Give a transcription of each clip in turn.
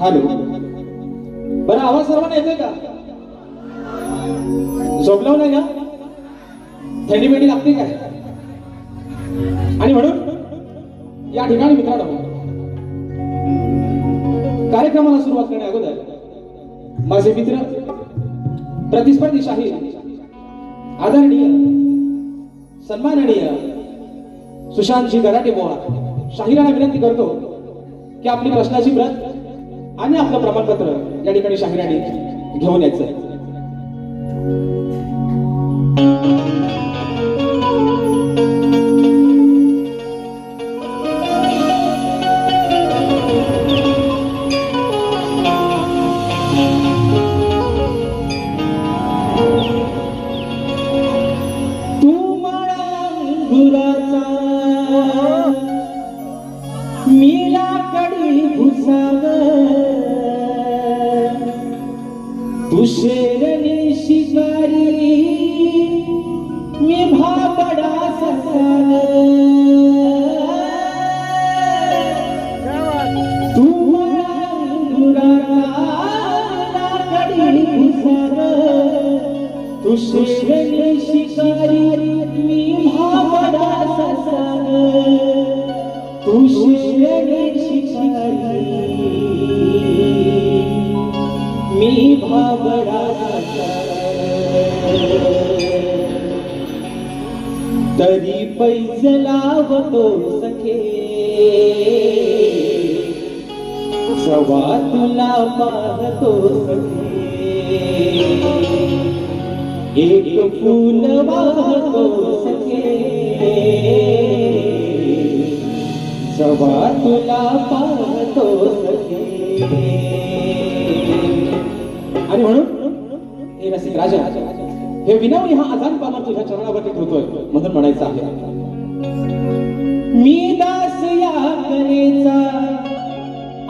Hello बरं आवाज सर्वांना येतोय का? झोपलो नाही का? थंडी मेंडी लागते काय? आणि म्हणून या ठिकाणी मित्रांनो कार्यक्रमाला सुरुवात करण्या अगोदर माझे मित्र प्रतिस्पर्धी शाही आदरणीय सन्माननीय सुशांतजी गराटे बोळा शाहिराला विनंती करतो की आपली प्रश्नाची प्रत आणि आपलं प्रमाणपत्र या ठिकाणी शाहिराने घेऊन यायचं. सवा तुला पाहतो सखे एक फूल वाहतो सखे जवा तुला पाहतो सखे आणि म्हणून हे रसिक राजा हे विनावणी हा आजान पामा तुझ्या चरणावरती ठेवतोय म्हणून म्हणायचं आहे. मी दास या करेचा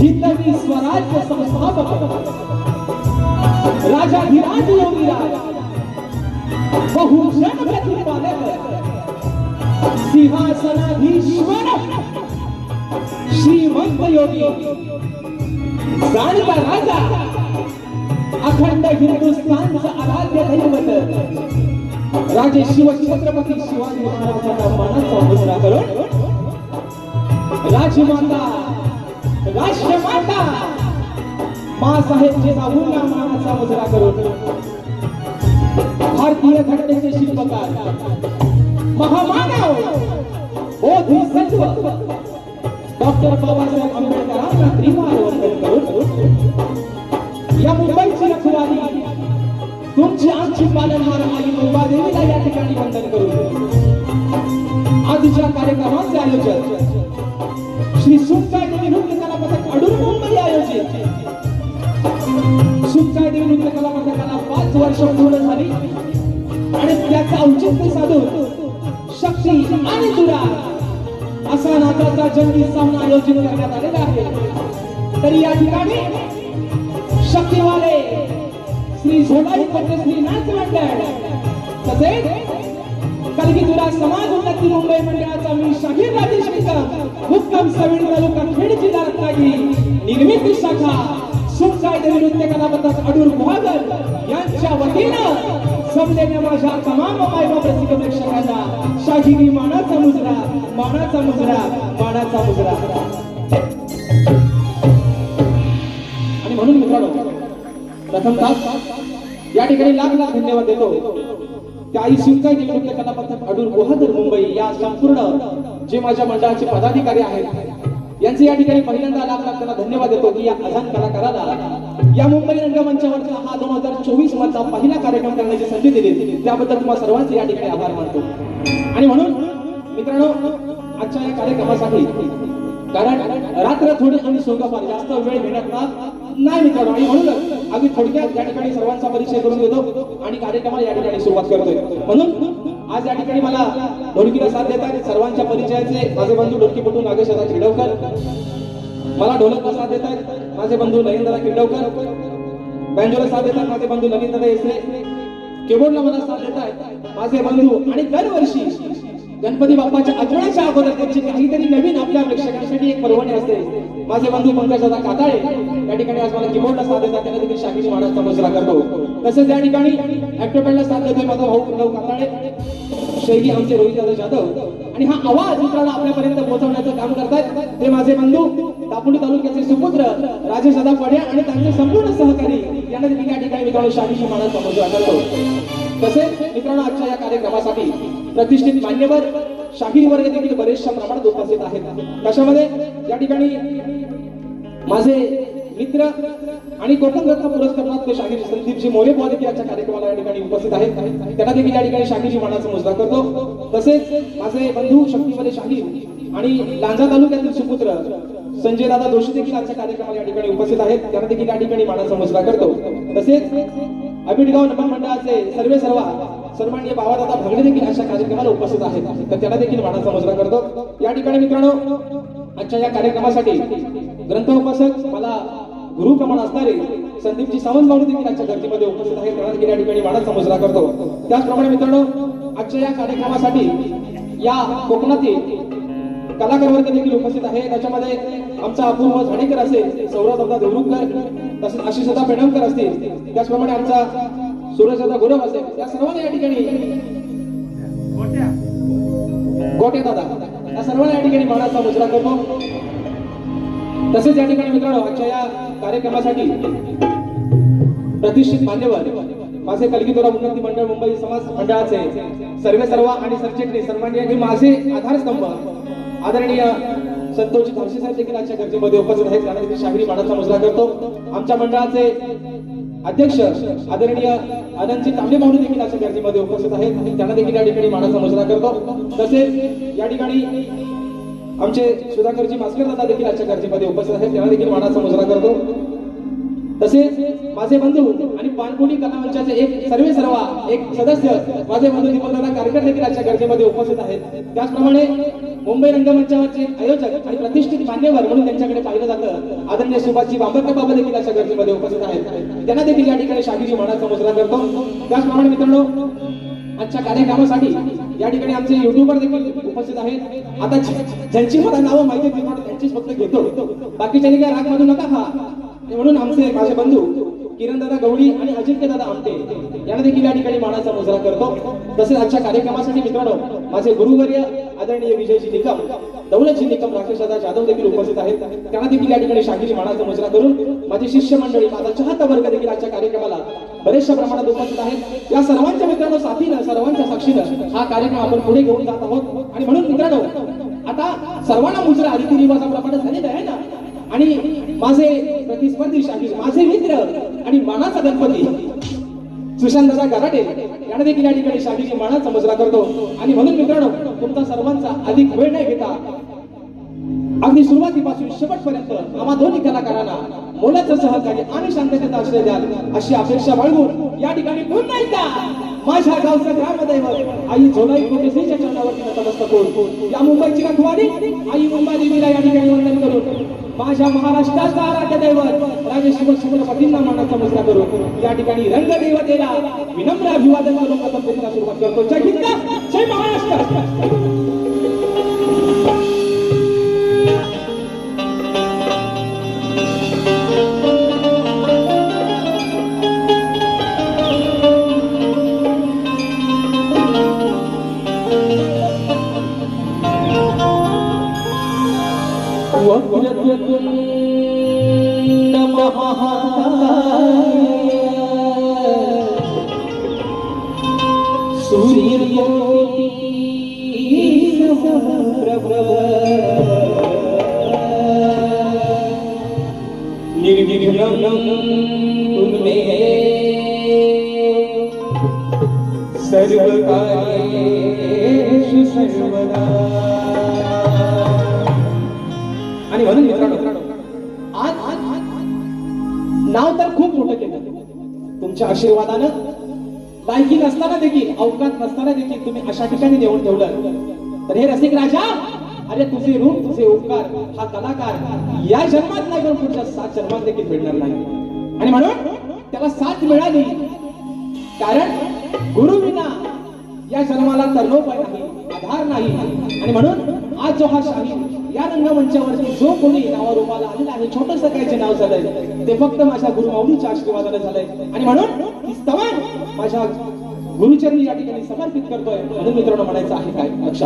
हितवी स्वराज्य संस्थापक राजाधिराज योगीराज बहुजन प्रतिपादक सिंहासनाधीश्वर श्रीमंत योगी जाणता राजा अखंड हिंदुस्थानचं आराध्य दैवत राजे शिव छत्रपती शिवाजी महाराजांना मानाचा मुद्रा करून राजमाता राष्ट्रमाता. मासाहेब जिजाऊंना मानाचा मुजरा करून. भारतीय घटनेचे शिल्पकार. महामानव. बोधिसत्व डॉक्टर बाबासाहेब आंबेडकरांना त्रिवार वंदन करून. या मुंबईची रखवारी तुमची आमची पालनहार आई मुंबादेवीला या ठिकाणी वंदन करून. आजच्या कार्यक्रमाचे आयोजन त्याचं औचित्य साधून शक्ती आणि तुरा असा नाचाचा जंगी सामना आयोजित करण्यात आलेला आहे. तरी या ठिकाणी शक्तीवाले श्री झोलाई पद्मश्री नाच मंडळ तसेच कलगी कलगीतुरा समाज उन्नती मुंबई मंडळाचा मी शाहीर राजेश निकम हुक्कम सविड तालुका खेड जिल्हा रत्नागिरी निर्मिती शाखा. देवी नृत्य कलाबद्दल अडूर गुहागर यांच्या वतीनं जमलेल्या माझ्या तमाम मायबाप रसिक प्रेक्षकांना शाहिरी मानाचा मुजरा मानाचा मुजरा मानाचा मुजरा. आणि म्हणून मित्रांनो प्रथमतः या ठिकाणी लाख लाख धन्यवाद देतो. त्या आई शिवकाई देवी नृत्य कलापथक अडूर गुहादर मुंबई या संपूर्ण जे माझ्या मंडळाचे पदाधिकारी आहेत यांचे या ठिकाणी पहिल्यांदा लाख लाख त्यांना धन्यवाद देतो की या अजान कलाकाराला या मुंबई रंगमंचावरचा हा दोन हजार चोवीस मधला पहिला कार्यक्रम करण्याची संधी दिली. त्याबद्दल तुम्हाला सर्वांचे या ठिकाणी आभार मानतो. आणि म्हणून मित्रांनो आजच्या या कार्यक्रमासाठी कारण रात्र थोडी थोडी सोंगापार जास्त वेळ घेण्यात नाही मित्रांनो. आणि म्हणूनच आम्ही थोडक्यात या ठिकाणी सर्वांचा परिचय करून घेतो आणि कार्यक्रमाला या ठिकाणी सुरुवात करतोय. म्हणून आज या ठिकाणी मला ढोलकीला साथ देत आहेत सर्वांच्या परिचयाचे माझे बंधू ढोलकीपटू नागेश दादा खिडवकर मला ढोलक साथ देत आहेत माझे बंधू नरेंद्र किंडवकर बँजोला साथ देतात माझे बंधू नवीनदादा येसरे कीबोर्डला मला साथ देत आहेत माझे बंधू आणि दरवर्षी गणपती बाप्पाच्या आगमनाच्या अगोदर त्यांची काहीतरी नवीन आपल्या प्रेक्षकांसाठी एक पर्वणी असते. माझे बंधू पंकज दादा काताळे या ठिकाणी आज मला किबोर्डला साथ देतात त्यांना देखील शाखेची मानाचा मुजरा करतो. तसेच या ठिकाणी ऍक्टोपॅडला साथ देतोय माझा भाऊ भाऊ काताळे शैली आमचे रोहित दादा जाधव. आणि हा आवाज मित्राला आपल्यापर्यंत पोहोचवण्याचं काम करतायत. ते माझे बंधू दापोली तालुक्याचे सुपुत्र राजेश दादा पड्या आणि त्यांचे संपूर्ण सहकारी यांना देखील या ठिकाणी मित्रांनो शाहीची मानाचा मुजरा करतो तसेच मित्रांनो आजच्या या कार्यक्रमासाठी प्रतिष्ठित मान्यवर शाहीर वर्ग देखील बरेचशा प्रमाणात उपस्थित आहेत. त्याच्यामध्ये या ठिकाणी माझे मित्र आणि कोकण रत्न पुरस्कार शाहीर संदीपजी मोरे बुवा याच्या कार्यक्रमाला या ठिकाणी उपस्थित आहेत. त्यांना देखील या ठिकाणी शाहीरजी मानाचा मुजरा करतो. तसेच माझे बंधू शक्तीमध्ये शाहीर आणि लांजा तालुक्यातील सुपुत्र संजय दादा जोशी देखील आजच्या कार्यक्रमाला या ठिकाणी उपस्थित आहेत. त्यांना देखील या ठिकाणी मानाचा मुजरा करतो. तसेच अबिडगाव नगर मंडळाचे सर्वे सर्वा सन्मान्य बाबादादा भागडे देखील अशा कार्यक्रमाला उपस्थित आहेत. तर त्यांना देखील मानाचा मुजरा करतो. या ठिकाणी मित्रांनो आजच्या या कार्यक्रमासाठी ग्रंथोपसक मला गुरु प्रमाण असणारे संदीपजी सावंत भाऊ देखील आजच्या धर्तीमध्ये उपस्थित आहेत. त्यांना देखील या ठिकाणी मानाचा मुजरा करतो. त्याचप्रमाणे मित्रांनो आजच्या या कार्यक्रमासाठी या कोकणातील कलाकार वर्ग देखील उपस्थित आहे. त्याच्यामध्ये आमचा अपूर्व झाडेकर असेल सौरभ दादा देवरुखकर तसेच आशिष दादा पेडणकर असतील त्याचप्रमाणे आमचा सूरज दादा गुरव असेल या सर्वांना या ठिकाणी गोटे दादा या सर्वांना या ठिकाणी मानाचा मुजरा करतो. तसेच या ठिकाणी मित्रांनो आजच्या या कार्यक्रमासाठी प्रतिष्ठित मान्यवर माझे कलगीतोरा उन्नती मंडळ मुंबई समाज मंडळाचे सर्वे सर्वा आणि सरचिटणीस सन्माननीय हे माझे आधारस्तंभ आदरणीय संतोषी धावसे साहेब देखील आजच्या गर्दीमध्ये उपस्थित आहेत. कारण देखील शाहिरी मानाचा मुजरा करतो. आमच्या मंडळाचे अध्यक्ष आदरणीय आनंदजी तांबे भाऊ देखील आजच्या गर्दीमध्ये उपस्थित आहेत. आणि त्यांना देखील या ठिकाणी मानाचा मुजरा करतो. तसेच या ठिकाणी आमचे सुधाकरजी मास्कर दादा देखील आजच्या गर्दीमध्ये उपस्थित आहेत. त्यांना देखील मानाचा मुजरा करतो. तसेच माझे बंधू आणि पानपोटी कला मंचाचे एक सर्वे सर्वा एक सदस्य माझे बंधू दीपकदादा कारकर देखील आजच्या गर्दीमध्ये उपस्थित आहेत. त्याचप्रमाणे मुंबई रंगमंचावरचे आयोजक आणि प्रतिष्ठित मान्यवर म्हणून त्यांच्याकडे पाहिलं जातं. आदरणीय सुभाषजी बांबरकर बाबा देखील अशा गर्दीमध्ये उपस्थित आहेत. त्यांना देखील या ठिकाणी शाहीरी मानाचा मुजरा करतो त्याचप्रमाणे मित्रांनो आजच्या कार्यक्रमासाठी या ठिकाणी आमचे युट्यूबर देखील उपस्थित आहेत. आता ज्यांची मला नावं माहिती आहेत त्यांचीच फक्त घेतो. बाकीच्यांनी काय राग मानू नका हा. म्हणून आमचे माझे बंधू किरण दादा गवळी आणि अजिंक्य दादा आमटे यांना देखील या ठिकाणी मानाचा मुजरा करतो. तसेच आजच्या कार्यक्रमासाठी मित्रांनो माझे गुरुवर्य आदरणीय विजयजी निकम दौलतजी निकम राकेश दादा जाधव देखील उपस्थित आहेत. त्यांना देखील या ठिकाणी शाहीरी मानाचा मुजरा करून माझी शिष्य मंडळी माझा चाहता वर्ग देखील आजच्या कार्यक्रमाला बरेचशा प्रमाणात उपस्थित आहेत. या सर्वांच्या मित्रांनो साथीनं सर्वांच्या साक्षीनं हा कार्यक्रम आपण पुढे घेऊन जात आहोत. आणि म्हणून मित्रांनो आता सर्वांना मुजरा रीतिरिवाजाप्रमाणे झालेला आहे ना? आणि माझे प्रतिस्पर्धी शाही माझे मित्र आणि मानाचा गणपती सुशांत दादा याने देखील या ठिकाणी शादीची मानाचा समजला करतो. आणि म्हणून मित्रांनो तुमचा सर्वांचा अधिक वेळ नाही घेता. अगदी सुरुवातीपासून शेवटपर्यंत आम्हा दोन्ही कलाकारांना मोलाचं सहकार्य आणि शांततेचा आश्रय द्याल अशी अपेक्षा बाळगून या ठिकाणी पुन्हा एकदा माझ्या गावचं ग्रामदैवत आई झोलाई कोटेसीच्या चरणावरती नतमस्तक होऊन या मुंबईची रखवाली आई मुंबई देवीला या ठिकाणी वंदन करून माझ्या महाराष्ट्राचा आराध्य दैवत राजेश्वर शिव छत्रपतींना मानाचा मुजरा करून या ठिकाणी रंगदेवतेला विनम्र अभिवादन करून प्रथम सुरुवात करतो. जय हिंद जय महाराष्ट्र! सर्वदा आणि म्हणून मित्रांनो आज नाव तर खूप मोठं केलं. तुमच्या आशीर्वादानं लायकी नसताना देखील अवकात नसताना देखील तुम्ही अशा ठिकाणी नेऊन ठेवलं. तर हे रसिक राजा अरे तुझे रूप तुझे उपकार हा कलाकार या जन्मात नाही पण पुढच्या सात जन्मात देखील मिळणार नाही. आणि म्हणून त्याला साथ मिळाली. कारण गुरुविना या जन्माला तरणोपाय नाही. आधार नाही. आणि म्हणून आज जो हा शाही या रंगमंचावरती जो कोणी नावारूपाला आलेला आहे छोटस काय नाव झालंय ते फक्त माझ्या गुरुमाऊलीच्या आशीर्वादाने झालंय. आणि म्हणून स्तवन माझ्या गुरुचरणी या ठिकाणी समर्पित करतोय. म्हणून मित्रांनो म्हणायचं आहे काय? लक्ष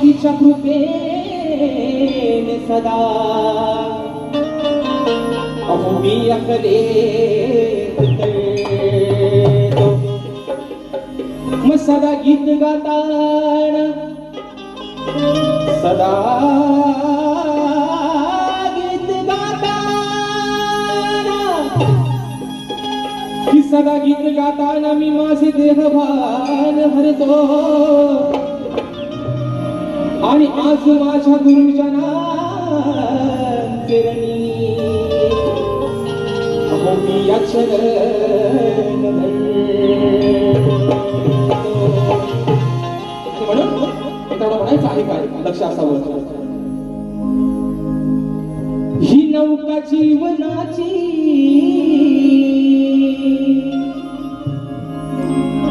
तिच्या कृपेने सदा. अहो मी अकले मग सदा गीत गाताना सदा गीत गाताना की सदा गीत गाताना मी माझे देहभान भरतो. आणि आज माझ्या गुरुच्या मी आहे काय? लक्ष असावं. ही नौका जीवनाची.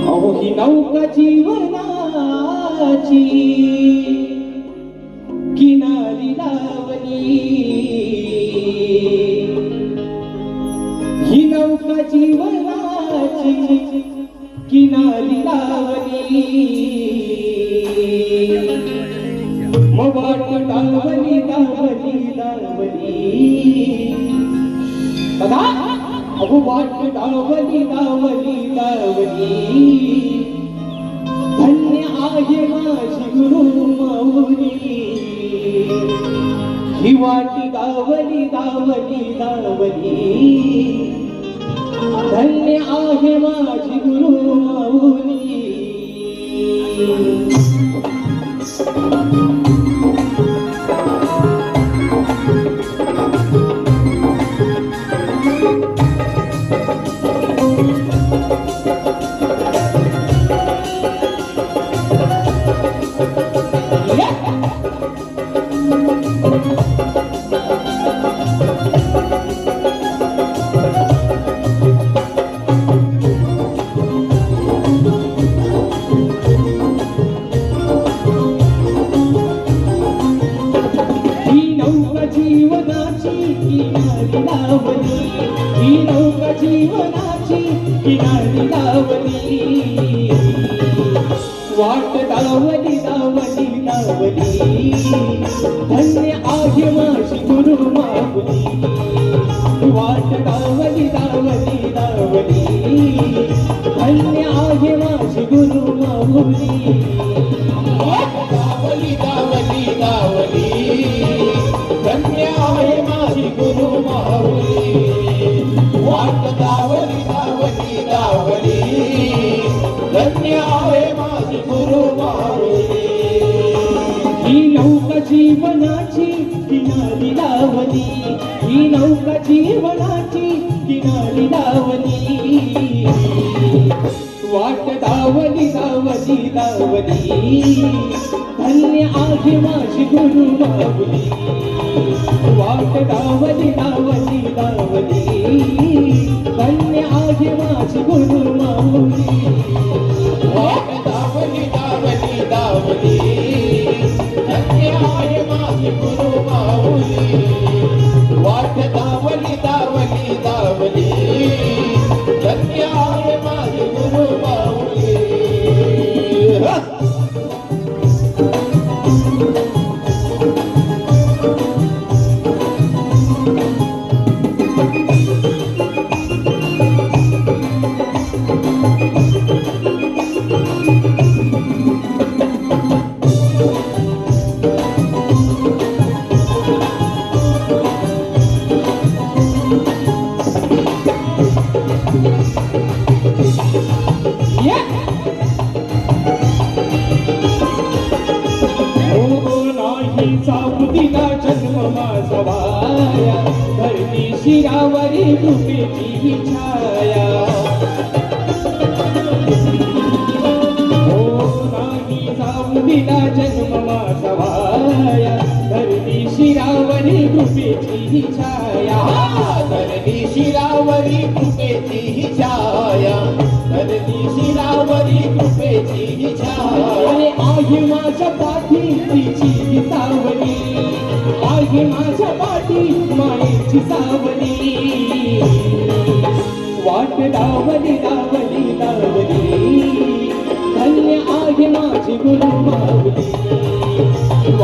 अहो ही नौका जीवनाची. गावनी दावनी धन्य आहे माझी गुरु. लावली. धन्य आहे माझी गुरु माऊली वाट गावली गावली गावली धन्य समाया धरणी शिरावरी कृपेची छाया हो जन्म मासवाया धरणी शिरावरी कृपेची छाया. धरणी शिरावरी कृपेची छाया धरणी शिरावरी कृपेची छाया. आहे माझ्या पाठी तिची सावरी माझी सावली. वाट लावली लावली लावली. धन्य आहे माझी गुरु मावली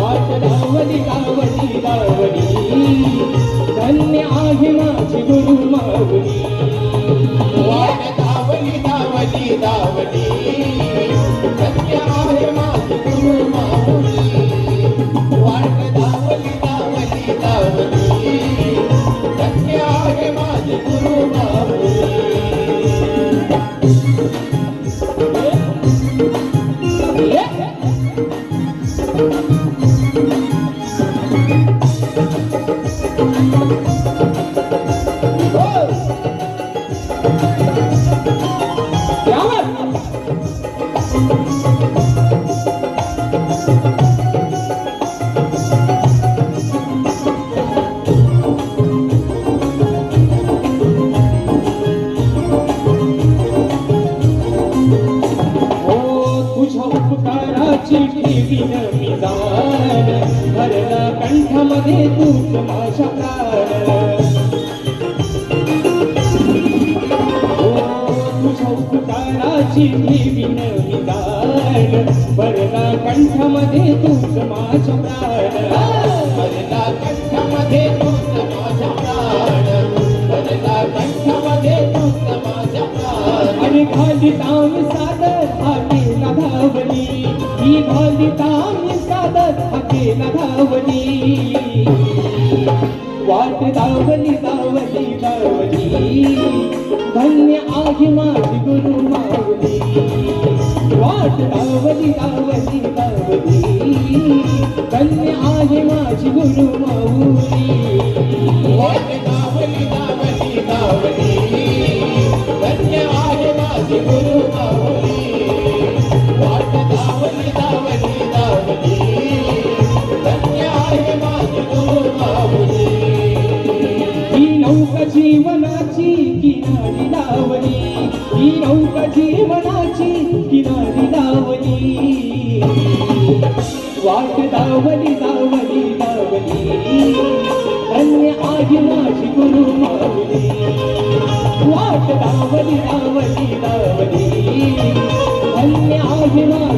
ही घाली ताम सादर हाकेला धावली. वाट धावली धावली धावली. धन्य आहे माझी गुरु माऊली. वाट धावली धावली धावली. धन्य आहे माझी गुरु माऊली. वाट धावली धावली धावली. धन्य आहे माझी गुरु माऊली. जीवनाची किनारी लावली. ही नौका जीवनाची किनारी लावली. वाट दावली दावली दावली. धन्य आहे माझी गुरु मावली वाट दावली दावली दावली. धन्य आहे